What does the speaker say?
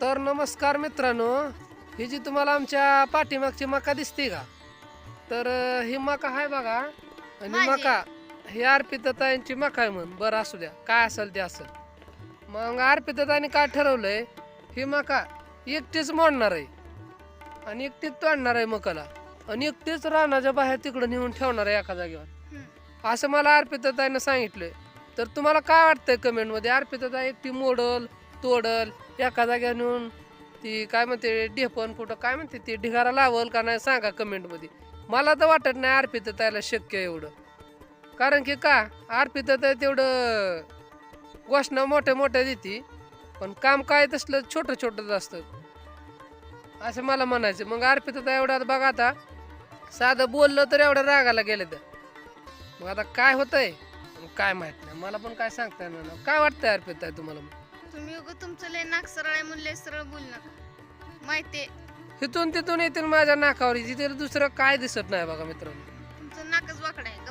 तर नमस्कार मित्रांनो ही जी तुम्हाला आमच्या पाठीमागची मका दिसते का? तर अं, ही मका आहे बघा आणि माझी. मका ही अर्पितताईंची मका आहे म्हण बरं असू द्या. काय असेल ते असेल. मग अर्पितताईने काय ठरवलंय? ही मका एकटीच मोडणार आहे. आणि एकटीच तोडणार आहे मकाला. आणि एकटीच रानाच्या बाहेर तिकडं नेऊन ठेवणार आहे एका जागेवर. हम्म. असं मला अर्पितताईनं सांगितलंय. तर तुम्हाला काय वाटतंय कमेंटमध्ये अर्पितताई एकटी मोडल तोडल एका जाग्या नेऊन ती काय म्हणते ढेपण कुठं काय म्हणते ती ढिगारा लावल का नाही सांगा कमेंटमध्ये मला तर वाटत नाही अर्पितताईला शक्य आहे एवढं. कारण की का अर्पितताई तेवढं घोषणा मोठ्या मोठ्या देते पण काम काय तसलं छोटं छोटंच असतं. असं मला म्हणायचं. मग अर्पितताई एवढा बघा आता साधं बोललं तर एवढं रागाला गेलं तर मग आता काय होतंय? मग काय माहीत नाही. मला पण काय सांगता येणार काय वाटतंय अर्पित आहे तुम्हाला तुम्ही उगं तुमचं लय नाक सरळ आहे म्हणून लय सरळ बोल नका. माहितीये इथून तिथून येतील माझ्या नाकावर. तिथे दुसरं काय दिसत नाही बघा मित्रांनो. तुमचं नाकच वाकड आहे